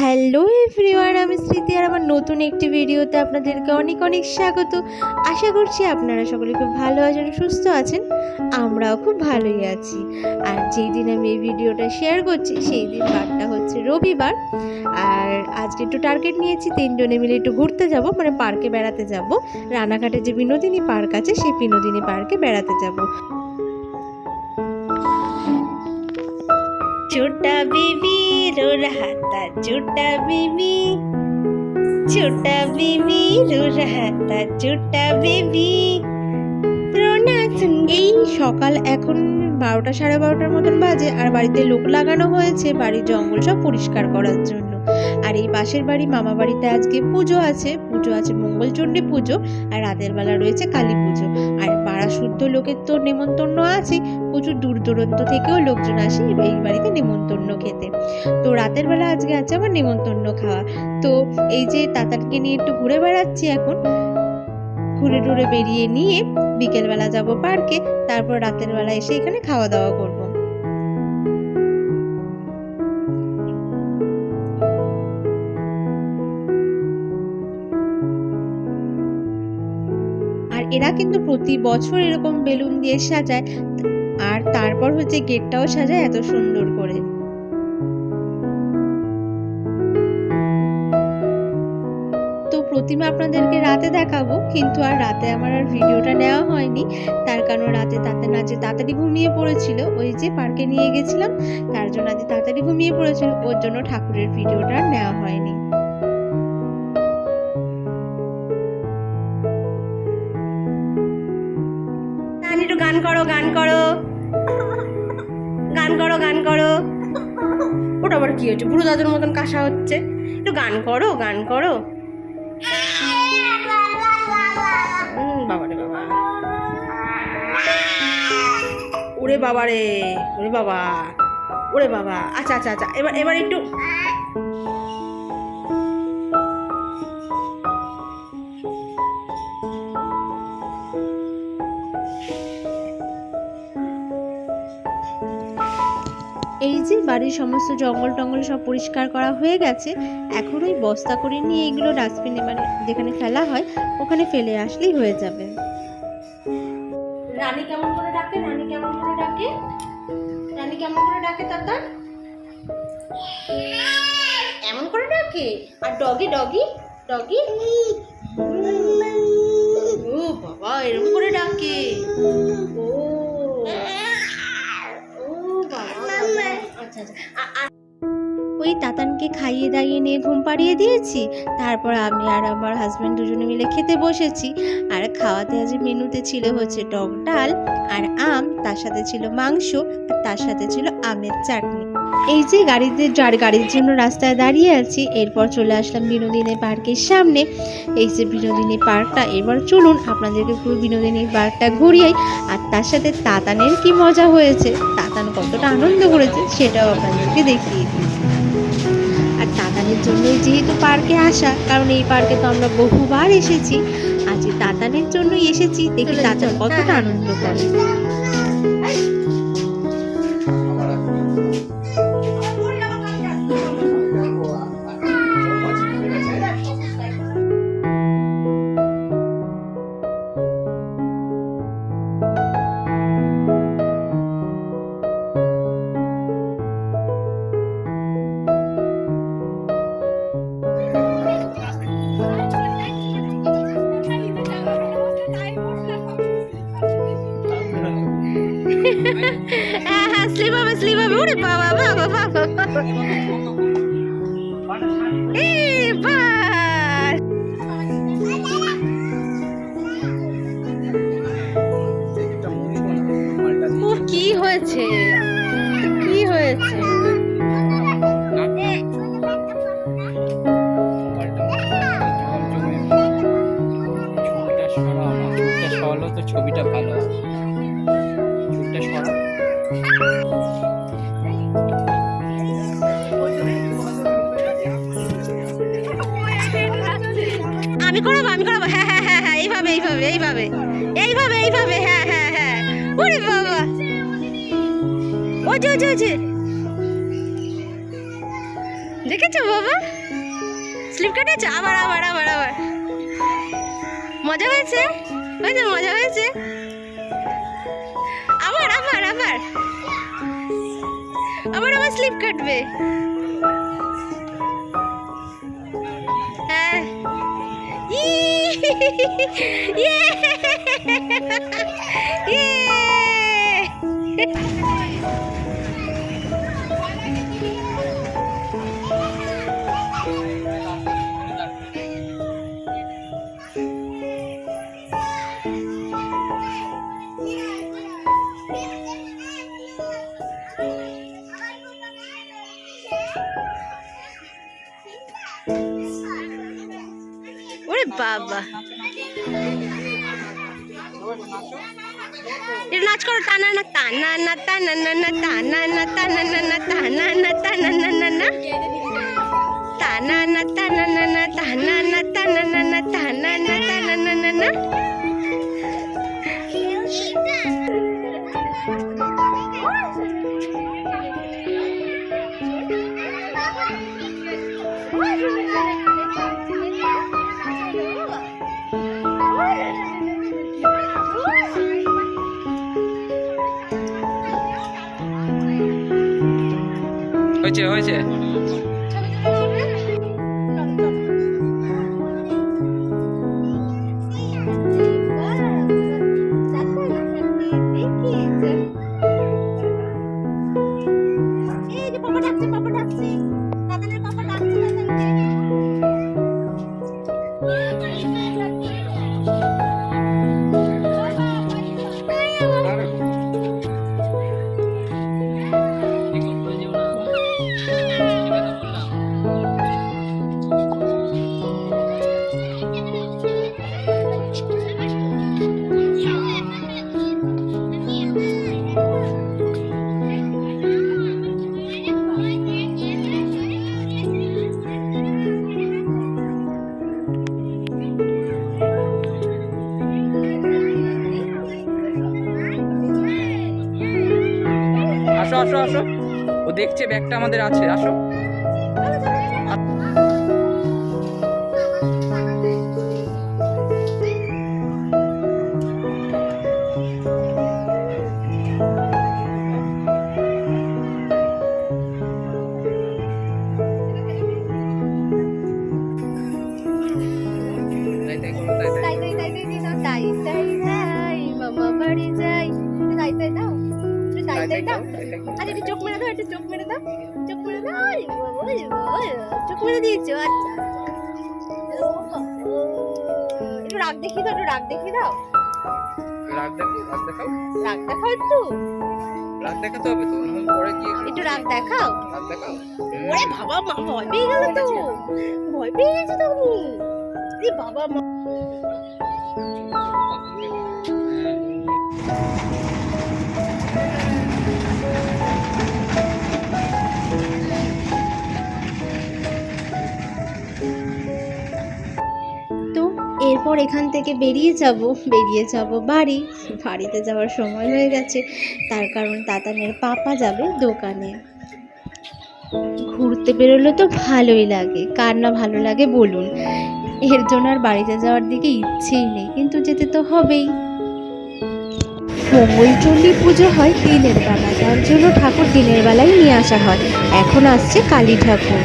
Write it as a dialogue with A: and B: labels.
A: Hello everyone, আমি স্মৃতি আর আমার নতুন একটি ভিডিওতে আপনাদেরকে অনেক অনেক স্বাগত। আশা করছি আপনারা সকলে খুব ভালো আছেন সুস্থ আছেন। আমরাও খুব ভালোই আছি। আর যেই দিন আমি এই ভিডিওটা শেয়ার করছি, সেই দিন বারটা হচ্ছে রবিবার। আর আজকে একটু টার্গেট নিয়েছি, তিনজনে মিলে একটু ঘুরতে যাব মানে পার্কে বেড়াতে যাব। রানাঘাটে যে বিনোদিনী পার্ক আছে, সেই বিনোদিনী পার্কে বেড়াতে যাব। ছোটা বেবি রোর হাতা ছোটা বেবি। ছোটা বেবি রোর হাতা ছোটা বেবি। এই সকাল এখন বারোটা সাড়ে বারোটার মতন বাজে আর বাড়িতে লোক লাগানো হয়েছে বাড়ির জঙ্গল সব পরিষ্কার করার জন্য। আর এই পাশের বাড়ি মামা বাড়িতে আজকে পুজো আছে। পুজো আছে মঙ্গলচণ্ডী পুজো আর রাতের বেলা রয়েছে কালী পুজো। আর পাড়া শুদ্ধ লোকের তো নেমন্তন্ন আছে প্রচুর দূর দূরান্ত থেকেও লোকজন আসে এই বাড়িতে নেমন্তন্ন খেতে। তো রাতের বেলা আজকে আছে আমার নেমন্তন্ন খাওয়া। তো এই যে তাতারকে নিয়ে একটু ঘুরে বেড়াচ্ছি এখন। ঘুরে টুরে বেরিয়ে নিয়ে বিকেলবেলা যাব পার্কে। তারপর রাতের বেলা এসে এখানে খাওয়া দাওয়া করব। এরা কিন্তু প্রতি বছর এরকম বেলুন দিয়ে সাজায়। আর তারপর হচ্ছে গেটটাও সাজায় এত সুন্দর করে। তো প্রতিমা আপনাদেরকে রাতে দেখাবো, কিন্তু আর রাতে আমার আর ভিডিওটা নেওয়া হয়নি। তার কারণ রাতে তাতে নাচে তাড়াতাড়ি ঘুমিয়ে পড়েছিল, ওই যে পার্কে নিয়ে গেছিলাম, তার জন্য আজ তাড়াতাড়ি ঘুমিয়ে পড়েছিল, ওর জন্য ঠাকুরের ভিডিওটা নেওয়া হয়নি। করো, গান করো। গান করো গান করো। ওটা আবার কি হচ্ছে বুড়ো দাদুর মতন কাশা হচ্ছে। একটু গান করো গান করো। বাবা। ওরে বাবা রে, ওরে বাবা। ওরে বাবা। আচ্ছা আচ্ছা আচ্ছা এবার এবার একটু এই যে বাড়ির সমস্ত জঙ্গল টঙ্গল সব পরিষ্কার করা হয়ে গেছে, এখন ওই বস্তা করে নিয়ে এগুলো ডাস্টবিনে মানে যেখানে ফেলা হয়, ওখানে ফেলে আসলেই হয়ে যাবে। রানী কেমন করে ডাকে? রানী কেমন করে ডাকে? রানী কেমন করে ডাকে তাতা? এমন করে ডাকে? আর ডগি ডগি ডগি ও বাবা, এরকম করে ডাকে। ও আচ্ছা আচ্ছা। ওই তাতানকে খাইয়ে দাইয়ে নিয়ে ঘুম পাড়িয়ে দিয়েছি, তারপর আমি আর আমার হাজব্যান্ড দুজনে মিলে খেতে বসেছি। আর খাওয়াতে আজ মেনুতে ছিল হচ্ছে টক ডাল আর আম, তার সাথে ছিল মাংস আর তার সাথে ছিল আমের চাটনি। এই যে গাড়িতে, যার গাড়ির জন্য রাস্তায় দাঁড়িয়ে আছি, এরপর চলে আসলাম বিনোদিনী পার্কের সামনে। এই যে বিনোদিনী পার্কটা, এবার চলুন আপনাদেরকে পুরো বিনোদিনী পার্কটা ঘুরিয়াই আর তার সাথে তাতানের কি মজা হয়েছে, তাতান কতটা আনন্দ করেছে, সেটাও আপনাদেরকে দেখিয়ে দিই। আর তাতানের জন্যই যেহেতু পার্কে আসা, কারণ এই পার্কে তো আমরা বহুবার এসেছি, আজকে তাতানের জন্যই এসেছি, দেখি তাতান কতটা আনন্দ করে। স্লিপ হবে স্লিপ হবে ওরে বাবা বাবা বাবা। এ বাস কি হয়েছে? আমি করাবো আমি করাবো। হ্যাঁ হ্যাঁ হ্যাঁ হ্যাঁ এইভাবে এইভাবে এইভাবে। এইভাবে এইভাবে হ্যাঁ হ্যাঁ হ্যাঁ। ওরে বাবা। ওই যে ওই
B: দেখেছ বাবা? স্লিপ কেটেছে আবার আবার আবার আবার। মজা হয়েছে? হয়েছে মজা হয়েছে। আবার আবার আবার। আবার আবার স্লিপ কাটবে। Ore baba. এটা নাচ করো টানা না টানা না টানা না না টানা না টানা না না টানা না টানা না না না টানা না টানা না না টানা না টানা না না টানা না টানা না না না 谢谢，谢。
C: আসো আসো। ও দেখছে ব্যাগটা আমাদের আছে আসো। তাই
B: দাও। আচ্ছা একটু চোখ মেরে দাও একটু চোখ মেরে দাও চোখ মেরে দাও। চোখ মেরে দিয়েছ আচ্ছা একটু রাগ দেখিয়ে দাও একটু রাগ দেখিয়ে দাও।
C: রাগ দেখো রাগ দেখাও।
B: রাগ দেখাও একটু।
C: রাগ দেখাতে হবে তো নাহলে পরে গিয়ে
B: একটু রাগ দেখাও।
C: রাগ দেখাও?
B: ওরে বাবা মা ভয় পেয়ে গেল তো। ভয় পেয়ে গেছে তো। এ বাবা মা। এখান থেকে বেরিয়ে যাব বেরিয়ে যাব বাড়ি। বাড়িতে যাওয়ার সময় হয়ে গেছে, তার কারণ তাতানের পাপা যাবে দোকানে। ঘুরতে বেরোলে তো ভালোই লাগে, কার না ভালো লাগে বলুন। এর জন্য আর বাড়িতে যাওয়ার দিকে ইচ্ছেই নেই, কিন্তু যেতে তো হবেই। মঙ্গলচণ্ডী পুজো হয় দিনের বেলা, তার জন্য ঠাকুর দিনের বেলায় নিয়ে আসা হয়। এখন আসছে কালী ঠাকুর।